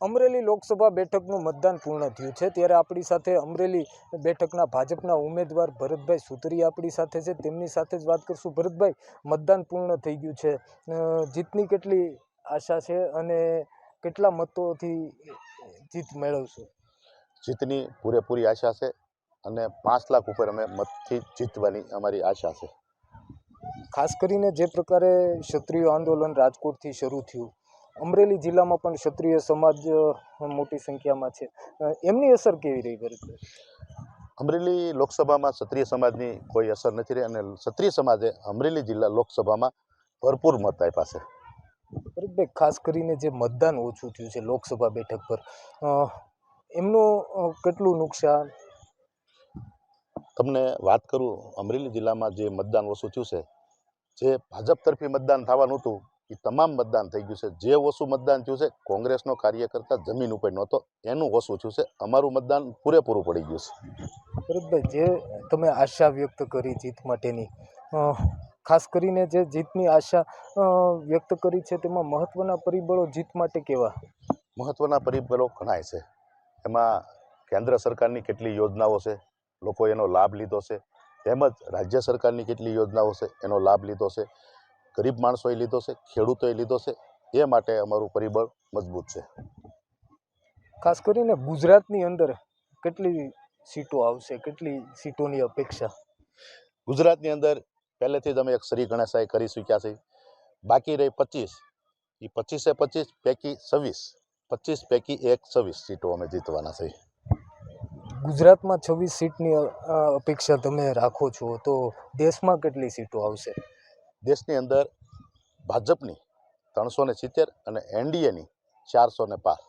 અમરેલી લોકસભા બેઠકનું મતદાન પૂર્ણ થયું છે. ત્યારે આપણી સાથે અમરેલી બેઠકના ભાજપના ઉમેદવાર ભરતભાઈ સુતરી આપણી સાથે છે. તેમની સાથે જ વાત કરશું. ભરતભાઈ મતદાન પૂર્ણ થઈ ગયું છે. જીતની કેટલી આશા છે અને કેટલા મતોથી જીત મેળવશો? જીતની પૂરેપૂરી આશા છે અને પાંચ લાખ ઉપર અમે મતથી જીતવાની અમારી આશા છે. ખાસ કરીને જે પ્રકારે ક્ષત્રિય આંદોલન રાજકોટથી શરૂ થયું અમરેલી જિલ્લામાં પણ ક્ષત્રિય સમાજ મોટી સંખ્યામાં છે. એમની અસર કેવી રહી ભરતભાઈ અમરેલી લોકસભામાં ક્ષત્રિય સમાજની કોઈ અસર નથી રહી અને ક્ષત્રિય સમાજે અમરેલી જિલ્લા લોકસભામાં ભરપૂર મત આપ્યા છે. ભરતભાઈ ખાસ કરીને જે મતદાન ઓછું થયું છે લોકસભા બેઠક પર એમનું કેટલું નુકસાન? તમને વાત કરું અમરેલી જિલ્લામાં જે મતદાન ઓછું થયું છે જે ભાજપ તરફી મતદાન થવાનું હતું એ તમામ મતદાન થઈ ગયું છે. જે ઓછું મતદાન થયું છે કોંગ્રેસનો કાર્યકર્તા જમીન ઉપર નહોતો એનું ઓછું થયું છે. અમારું મતદાન પૂરેપૂરું પડી ગયું છે. ભરતભાઈ જે તમે આશા વ્યક્ત કરી જીત માટેની ખાસ કરીને જે જીતની આશા વ્યક્ત કરી છે તેમાં મહત્ત્વના પરિબળો જીત માટે કેવા? મહત્ત્વના પરિબળો ઘણાય છે. એમાં કેન્દ્ર સરકારની કેટલી યોજનાઓ છે લોકો એનો લાભ લીધો છે. તેમજ રાજ્ય સરકારની કેટલી યોજનાઓ છે એનો લાભ લીધો છે. ગરીબ માણસોએ લીધો છે ખેડૂતોએ લીધો છે એ માટે અમારું પરિબળ મજબૂત છે. ખાસ કરીને ગુજરાતની અંદર કેટલી સીટો આવશે કેટલી સીટોની અપેક્ષા? ગુજરાતની અંદર પહેલેથી જ અમે એક શ્રી ગણેશાએ કરી ચૂક્યા છે. બાકી રહી પચીસ. એ પચીસે પચીસ પૈકી છવ્વીસ. પચીસ પૈકી એક છવ્વીસ સીટો અમે જીતવાના છે. ગુજરાતમાં છવ્વીસ સીટની અપેક્ષા તમે રાખો છો તો દેશમાં કેટલી સીટો આવશે? દેશની અંદર ભાજપની ત્રણસો ને સિત્તેર અને એનડીએની ચારસો ને પાર.